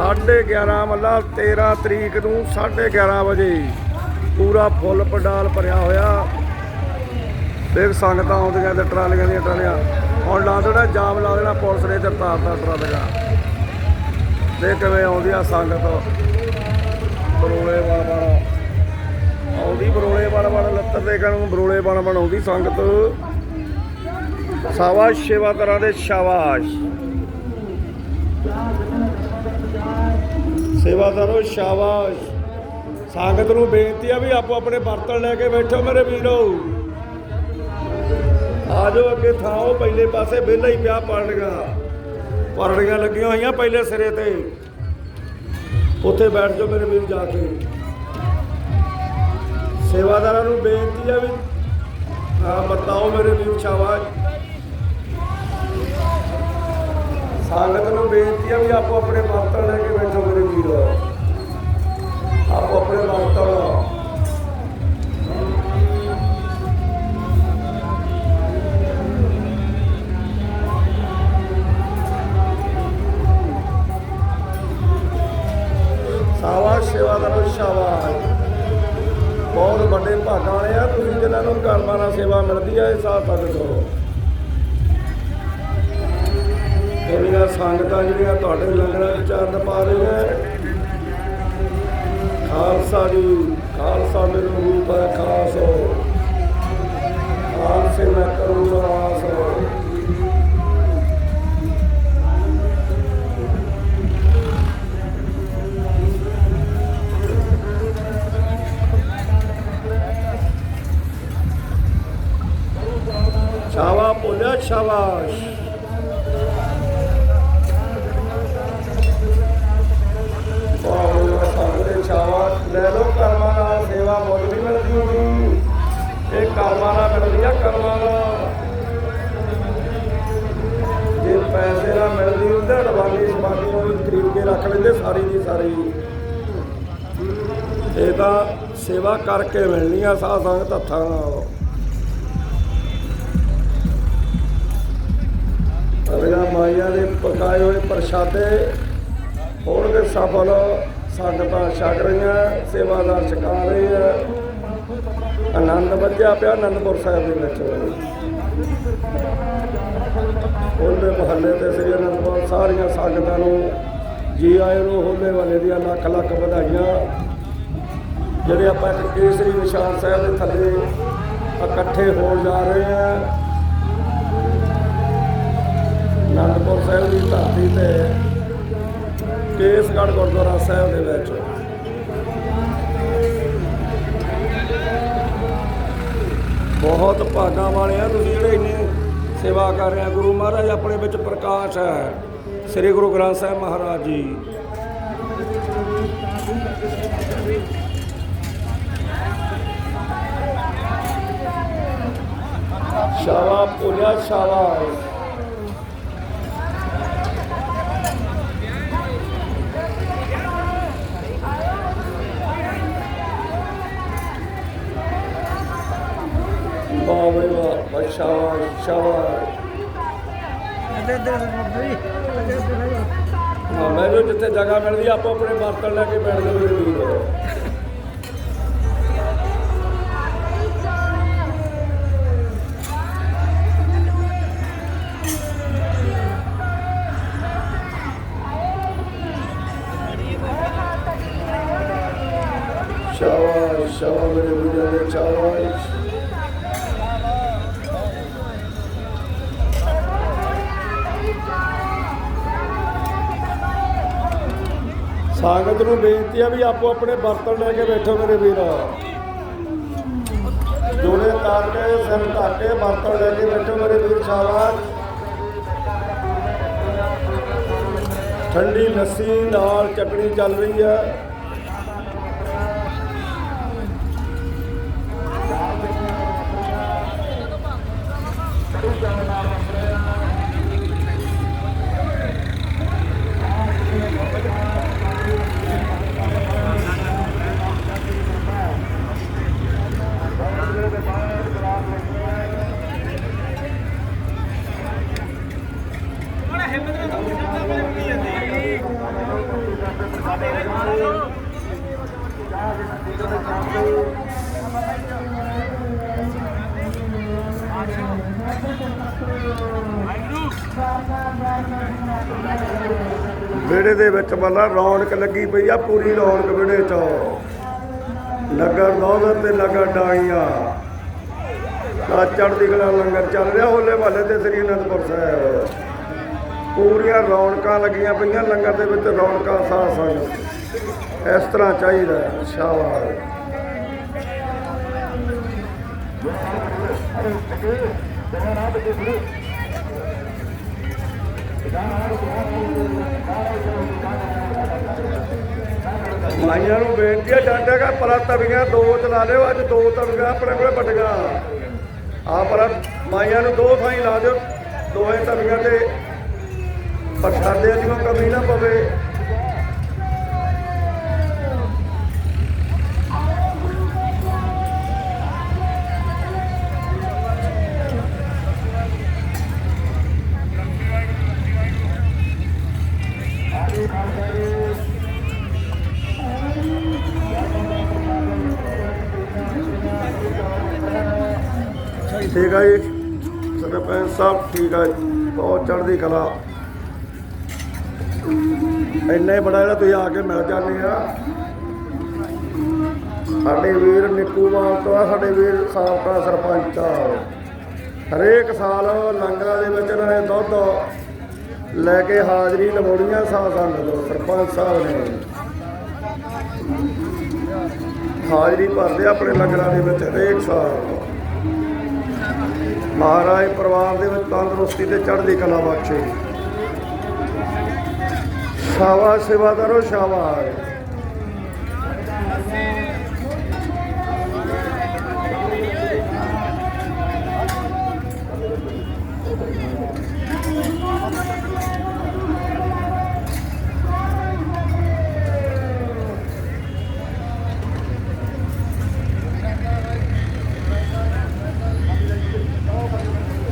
11 ਮੱਲਾ 13 ਤਰੀਕ ਨੂੰ 11:30 ਵਜੇ ਪੂਰਾ ਫੁੱਲ ਪੰਡਾਲ ਭਰਿਆ ਹੋਇਆ। ਦੇਖ ਸੰਗਤਾਂ ਆਉਂਦੀਆਂ ਤੇ ਟਰਾਲੀਆਂ ਦੀਆਂ ਟਰਾਲੀਆਂ। ਹੁਣ ਲਾ ਦੇਣਾ, ਜਾਮ ਲਾ ਦੇਣਾ, ਪੁਲਿਸ ਨੇ ਤੇ ਤਾਰਦਾ ਟਰਾਲੀਆਂ ਦੇਖ ਕਿਵੇਂ ਆਉਂਦੀਆਂ ਸੰਗਤ। ਬਰੋਲੇ ਬਣ ਬਣ। ਆਉਂਦੀ ਬਰੋਲੇ ਬਣ ਬਣ, ਲੱਤਰ ਦੇ ਕਣ ਬਰੋਲੇ ਬਣ ਬਣ ਆਉਂਦੀ ਸੰਗਤ। ਸ਼ਾਬਾਸ਼ ਸੇਵਾਦਾਰਾਂ ਦੇ ਸ਼ਾਬਾਸ਼। ਸੇਵਾਦਾਰੋ, ਸ਼ਾਬਾਸ਼। ਸੰਗਤ ਨੂੰ ਬੇਨਤੀ ਆ ਵੀ ਆਪੋ ਆਪਣੇ ਬਰਤਨ ਲੈ ਕੇ ਬੈਠੋ ਮੇਰੇ ਵੀਰੋ। ਆ ਅੱਗੇ ਥਾਓ ਪਹਿਲੇ ਪਾਸੇ ਵਿਹਲਾ ਹੀ ਪਿਆ ਪੜੜੀਆਂ ਪੜੜੀਆਂ ਲੱਗੀਆਂ ਹੋਈਆਂ ਪਹਿਲੇ ਸਿਰੇ ਤੇ। ਉੱਥੇ ਬੈਠ ਜਾਓ ਮੇਰੇ ਵੀਰ ਜਾ ਕੇ। ਸੇਵਾਦਾਰਾਂ ਨੂੰ ਬੇਨਤੀ ਆ ਵੀ ਆ ਬਤਾਓ ਮੇਰੇ ਵੀਰ, ਸ਼ਾਬਾਸ਼। ਸੰਗਤ ਨੂੰ ਬੇਨਤੀ ਆ ਵੀ ਆਪੋ ਆਪਣੇ ਬਰਤਨ ਲੈ ਕੇ ਬੈਠੋ। ਮੇਰੇ ਵੀਰ ਆਪੋ ਆਪਣੇ ਬਰਤਨ ਸਾਵਾਸ ਸੰਗਤਾਂ ਜਿਹੜੀਆਂ ਤੁਹਾਡੇ ਲੰਗਰਾਂ 'ਚ ਚਰਨ ਪਾ ਰਹੀਆਂ ਖਾਲਸਾ ਜੀ, ਖਾਲਸਾ ਮੇਰੇ ਰੂਪ ਹੈ, ਖਾਸ ਖਾਲਸੇ ਮੈਂ ਕਰੂੰਗਾ ਆਸ ਸ਼ਾਵਾ ਭੋਲਿਆ ਸ਼ਾਬਾਸ਼। ਨੂੰ ਵੀ ਖਰੀਦ ਕੇ ਰੱਖ ਲੈਂਦੇ, ਸਾਰੀ ਦੀ ਸਾਰੀ। ਇਹ ਤਾਂ ਸੇਵਾ ਕਰਕੇ ਮਿਲਣੀ ਆ ਸਾਧ ਸੰਗਤ ਹੱਥਾਂ ਨਾਲ। ਅਗਲਾ ਮਾਇਆ ਦੇ ਪਕਾਏ ਹੋਏ ਪ੍ਰਸ਼ਾਦੇ ਹੋਣਗੇ ਸਫਲ ਸੰਗਤਾਂ ਛਕ ਰਹੀਆਂ, ਸੇਵਾਦਾਰ ਛਕਾ ਰਹੇ ਆ। ਆਨੰਦ ਵੱਜਿਆ ਪਿਆ ਅਨੰਦਪੁਰ ਸਾਹਿਬ ਦੇ ਵਿੱਚ। ਹੋਲੇ ਮਹੱਲੇ ਤੇ ਸ੍ਰੀ ਅਨੰਦਪੁਰ ਸਾਰੀਆਂ ਸੰਗਤਾਂ ਨੂੰ ਜੀ ਆਇਆਂ ਨੂੰ ਹੋਲੇ ਵਾਲੇ ਦੀਆਂ ਲੱਖ ਲੱਖ ਵਧਾਈਆਂ। ਜਿਹੜੇ ਆਪਾਂ ਇੱਕ ਕੇਸਰੀ ਨਿਸ਼ਾਨ ਸਾਹਿਬ ਦੇ ਥੱਲੇ ਇਕੱਠੇ ਹੋਣ ਜਾ ਰਹੇ ਆ। ਅਨੰਦਪੁਰ ਸਾਹਿਬ ਦੀ ਧਰਤੀ ਤੇ ਕੇਸਗੜ੍ਹ ਗੁਰਦੁਆਰਾ ਸਾਹਿਬ ਦੇ ਵਿੱਚ। ਬਹੁਤ ਭਾਗਾਂ ਵਾਲੇ ਆ ਤੁਸੀਂ ਜਿਹੜੇ ਸੇਵਾ ਕਰ ਰਹੇ ਆ ਗੁਰੂ ਮਹਾਰਾਜ ਆਪਣੇ ਵਿੱਚ ਪ੍ਰਕਾਸ਼ ਹੈ। ਸ੍ਰੀ ਗੁਰੂ ਗ੍ਰੰਥ ਸਾਹਿਬ ਮਹਾਰਾਜ ਜੀ। ਸ਼ਾਵਾ ਪੁਲਿਆ ਸ਼ਾਵਾ ਸ਼ਾਬਾਸ਼ ਸ਼ਾਬਾਸ਼। ਹਾਂ ਮੈਂ ਜੋ ਜਿੱਥੇ ਜਗ੍ਹਾ ਮਿਲਦੀ ਆ, ਆਪੋ ਆਪਣੇ ਬਰਤਨ ਲੈ ਕੇ ਬੈਠ ਜਾਓ ਮੇਰੇ ਵੀਰ। ਸ਼ਾਬਾਸ਼ ਸ਼ਾਬਾਸ਼ ਮੇਰੇ ਵੀਰਾਂ ਦੇ ਸ਼ਾਬਾਸ਼। ਸੰਗਤ ਨੂੰ ਬੇਨਤੀ ਆ ਵੀ ਆਪੋ ਆਪਣੇ ਬਰਤਨ ਲੈ ਕੇ ਬੈਠੋ ਮੇਰੇ ਵੀਰ। ਜੋੜੇ ਤਾਰ ਕੇ, ਸਿਰ ਢੱਕ ਕੇ, ਬਰਤਨ ਲੈ ਕੇ ਬੈਠੋ ਮੇਰੇ ਵੀਰ ਸ਼ਾਬਾਸ਼। ਠੰਡੀ ਲੱਸੀ ਨਾਲ ਚਟਣੀ ਚੱਲ ਰਹੀ ਹੈ ਵਿਹੜੇ ਦੇ ਵਿੱਚ ਮੱਲਾ ਰੌਣਕ ਲੱਗੀ ਪਈ ਆ, ਪੂਰੀ ਰੌਣਕ ਵਿਹੜੇ 'ਚ। ਲੰਗਰ ਦੌਲਤ ਤੇ ਲੰਗਰ ਡਾਈਆਂ ਤਾਂ ਚੜ੍ਹਦੀ ਕਲਾ ਲੰਗਰ ਚੱਲ ਰਿਹਾ, ਹੋਲੇ ਵਾਲੇ ਤੇ ਸ੍ਰੀ ਅਨੰਦਪੁਰ ਸਾਹਿਬ। ਪੂਰੀਆਂ ਰੌਣਕਾਂ ਲੱਗੀਆਂ ਪਈਆਂ, ਲੰਗਰ ਦੇ ਵਿੱਚ ਰੌਣਕਾਂ ਸਾਹ ਸਨ ਇਸ ਤਰ੍ਹਾਂ ਚਾਹੀਦਾ ਸ਼ਾਬਾਸ਼। ਹੈ। ਸ਼ਾਬਾਸ਼ ਮਾਈਆਂ ਨੂੰ ਬੇਨਤੀ ਹੈ ਡਾਂਡਾ ਕਾ ਪਰਾ ਤਵੀਆਂ ਦੋ ਚਲਾ ਲਿਓ, ਅੱਜ ਦੋ ਤਵੀਆਂ ਆਪਣੇ ਕੋਲੇ ਵੱਡੀਆਂ ਆ ਪਰ ਮਾਈਆਂ ਨੂੰ ਦੋ ਥਾਈਂ ਲਾ ਦਿਓ, ਦੋਵੇਂ ਤਵੀਆਂ ਤੇ ਪ੍ਰਸ਼ਾਦੇ ਦੀ ਕੋਈ ਕਮੀ ਨਾ ਪਵੇ ਠੀਕ ਆ ਜੀ। ਸਰਪੰਚ ਸਾਹਿਬ ਠੀਕ ਆ ਜੀ। ਬਹੁਤ ਚੜ੍ਹਦੀ ਕਲਾ। ਇੰਨਾ ਹੀ ਬੜਾ ਜਿਹੜਾ ਤੁਸੀਂ ਆ ਕੇ ਮਿਲ ਜਾਂਦੇ ਆ। ਸਾਡੇ ਵੀਰ ਨਿੱਕੂ ਮਾਨ ਤੋਂ ਆ, ਸਾਡੇ ਵੀਰ ਸਾਬਕਾ ਸਰਪੰਚ ਆ। ਹਰੇਕ ਸਾਲ ਲੰਗਰਾਂ ਦੇ ਵਿੱਚ ਇਹਨਾਂ ਨੇ ਦੁੱਧ ਲੈ ਕੇ ਹਾਜ਼ਰੀ ਲਵਾਉਣੀਆਂ ਸਾਹ ਸੰਗਤ ਤੋਂ ਸਰਪੰਚ ਸਾਹਿਬ ਨੇ। ਹਾਜ਼ਰੀ ਭਰਦੇ ਆ ਆਪਣੇ ਲੰਗਰਾਂ ਦੇ ਵਿੱਚ ਹਰੇਕ ਸਾਲ। ਮਹਾਰਾਜ ਪਰਿਵਾਰ ਦੇ ਵਿੱਚ ਤੰਦਰੁਸਤੀ ਤੇ ਚੜ੍ਹਦੀ ਕਲਾ ਬਖਸ਼ੇ। ਸ਼ਾਬਾਸ਼ ਸੇਵਾਦਾਰੋ ਸ਼ਾਬਾਸ਼।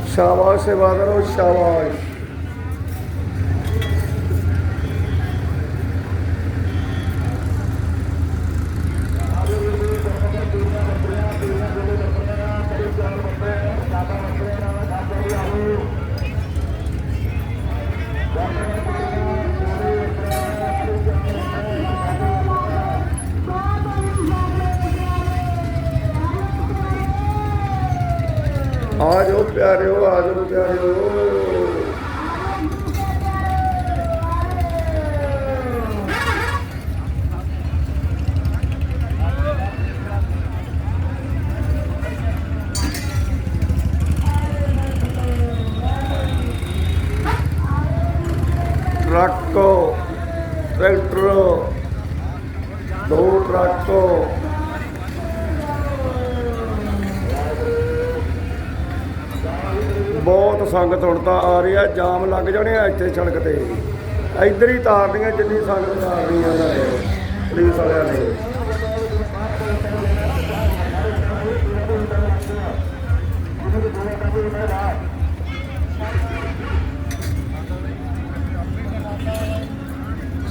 ਸ਼ਾਬਾਸ਼ ਸੇਵਾਦਾਰੋ ਸ਼ਾਬਾਸ਼ ਆ ਜਾਓ ਪਿਆਰਿਓ ਆ ਜਾਓ ਪਿਆਰਿਓ। ਬਹੁਤ ਆ ਰਹੀ ਜਾਮ ਲੱਗ ਜਾਣੇ ਆ ਇੱਥੇ ਸੜਕ ਤੇ। ਇੱਧਰ ਹੀ ਤਾਰਨੀਆਂ ਜਿੰਨੀ ਸੰਗਤ ਆ ਰਹੀ ਆ ਇਹਨਾਂ ਨੇ, ਪੁਲਿਸ ਵਾਲਿਆਂ ਨੇ।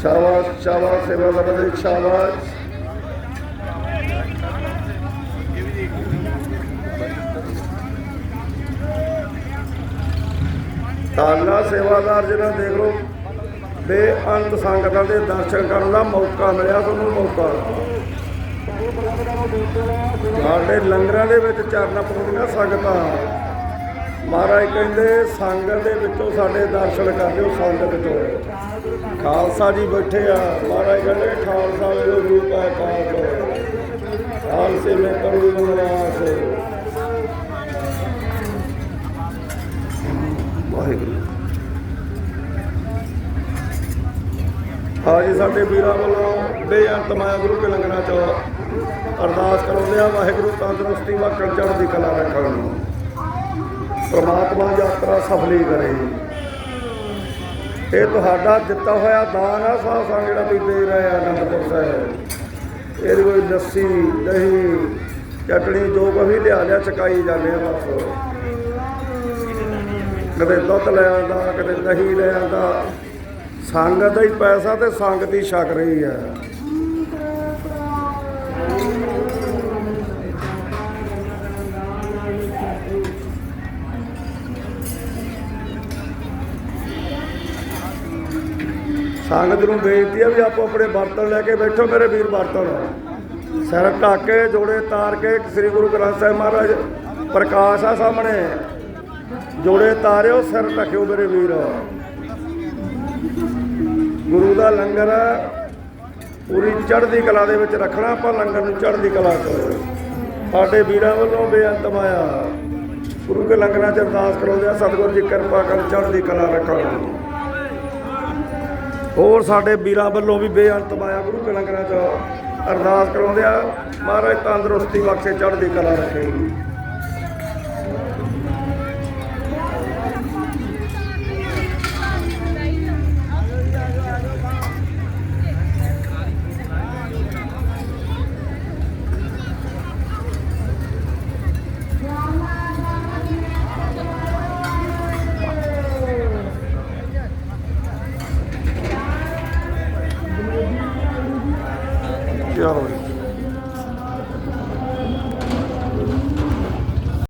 ਸ਼ਾਬਾਸ਼ ਸ਼ਾਬਾਸ਼, ਸੇਵਾ ਦਾ ਬਦਲ, ਸ਼ਾਬਾਸ਼। ਤਾਲਾ ਸੇਵਾਦਾਰ ਜਿਹੜਾ ਦੇਖ ਲਓ, ਬੇਅੰਤ ਸੰਗਤਾਂ ਦੇ ਦਰਸ਼ਨ ਕਰਨ ਦਾ ਮੌਕਾ ਮਿਲਿਆ ਤੁਹਾਨੂੰ ਮੌਕਾ। ਸਾਡੇ ਲੰਗਰਾਂ ਦੇ ਵਿੱਚ ਚਰਨ ਪਾਉਂਦੀਆਂ ਸੰਗਤਾਂ। ਮਹਾਰਾਜ ਕਹਿੰਦੇ, ਸੰਗਤ ਦੇ ਵਿੱਚੋਂ ਸਾਡੇ ਦਰਸ਼ਨ ਕਰ ਲਿਓ ਸੰਗਤ ਵਿੱਚੋਂ ਖਾਲਸਾ ਜੀ ਬੈਠੇ ਆ, ਮਹਾਰਾਜ ਕਹਿੰਦੇ, ਖਾਲਸਾ ਜੋ ਰੂਪ ਹੈ ਖਾਲਸਾ। ਖਾਲਸੇ ਮੈਂ ਕਰੂ। ਨਿਵਾਸ ਵਾਹਿਗੁਰੂ। ਹਾਂ ਸਾਡੇ ਵੀਰਾਂ ਵੱਲੋਂ ਬੇਅੰਤ ਮਾਇਆ ਗੁਰੂ ਕੇ ਲੰਗਰਾਂ ਚ ਅਰਦਾਸ ਕਰਾਉਂਦੇ ਆ ਵਾਹਿਗੁਰੂ ਤੰਦਰੁਸਤੀ ਵਾਕਣ ਚੜ੍ਹਦੀ ਕਲਾ ਰੱਖਣ ਨੂੰ। ਪ੍ਰਮਾਤਮਾ ਯਾਤਰਾ ਸਫਲੀ ਕਰੇ। ਇਹ ਤੁਹਾਡਾ ਦਿੱਤਾ ਹੋਇਆ ਦਾਨ ਆ ਸਾਹ ਸੰਗ ਜਿਹੜਾ ਤੁਸੀਂ ਦੇ ਰਹੇ ਆ ਅਨੰਦਪੁਰ ਸਾਹਿਬ। ਇਹਦੇ ਕੋਈ ਲੱਸੀ, ਦਹੀਂ, ਚਟਣੀ, ਜੋ ਕੁਛ ਵੀ ਲਿਆ ਲਿਆ, ਚਕਾਈ ਜਾਂਦੇ ਆ ਬਸ। ਕਦੇ ਦੁੱਧ ਲੈ ਆਂਦਾ ਕਦੇ ਦਹੀਂ ਲੈ ਆਂਦਾ ਸੰਗਤ ਦਾ ਹੀ ਪੈਸਾ ਤੇ ਸੰਗਤ ਹੀ ਛਕ ਰਹੀ ਹੈ। ਸੰਗਤ ਨੂੰ ਬੇਨਤੀ ਹੈ ਵੀ ਆਪੋ ਆਪਣੇ ਬਰਤਨ ਲੈ ਕੇ ਬੈਠੋ ਮੇਰੇ ਵੀਰ ਬਰਤਨ। ਸਿਰ ਢੱਕ ਕੇ, ਜੋੜੇ ਤਾਰ ਕੇ, ਸ੍ਰੀ ਗੁਰੂ ਗ੍ਰੰਥ ਸਾਹਿਬ ਮਹਾਰਾਜ, ਪ੍ਰਕਾਸ਼ ਆ ਸਾਹਮਣੇ। ਜੋੜੇ ਤਾਰਿਓ, ਸਿਰ ਢੱਕਿਓ ਮੇਰੇ ਵੀਰ। ਗੁਰੂ ਦਾ ਲੰਗਰ ਪੂਰੀ ਚੜ੍ਹਦੀ ਕਲਾ ਦੇ ਵਿੱਚ ਰੱਖਣਾ, ਆਪਾਂ ਲੰਗਰ ਨੂੰ ਚੜ੍ਹਦੀ ਕਲਾ ਕਰੋ ਸਾਡੇ ਵੀਰਾਂ ਵੱਲੋਂ ਬੇਅੰਤ ਮਾਇਆ। ਗੁਰੂ ਕੇ ਲੰਗਰਾਂ ਚ ਅਰਦਾਸ ਕਰਾਉਂਦੇ ਆ, ਸਤਿਗੁਰੂ ਜੀ ਕਿਰਪਾ ਕਰ ਚੜ੍ਹਦੀ ਕਲਾ ਰੱਖਣ। ਹੋਰ ਸਾਡੇ ਵੀਰਾਂ ਵੱਲੋਂ ਵੀ ਬੇਅੰਤ ਮਾਇਆ ਗੁਰੂ ਕੇ ਲੰਗਰਾਂ ਚ ਅਰਦਾਸ ਕਰਾਉਂਦੇ ਆ, ਮਹਾਰਾਜ ਤੰਦਰੁਸਤੀ ਬਖਸ਼ੇ, ਚੜ੍ਹਦੀ ਕਲਾ ਰੱਖੇ।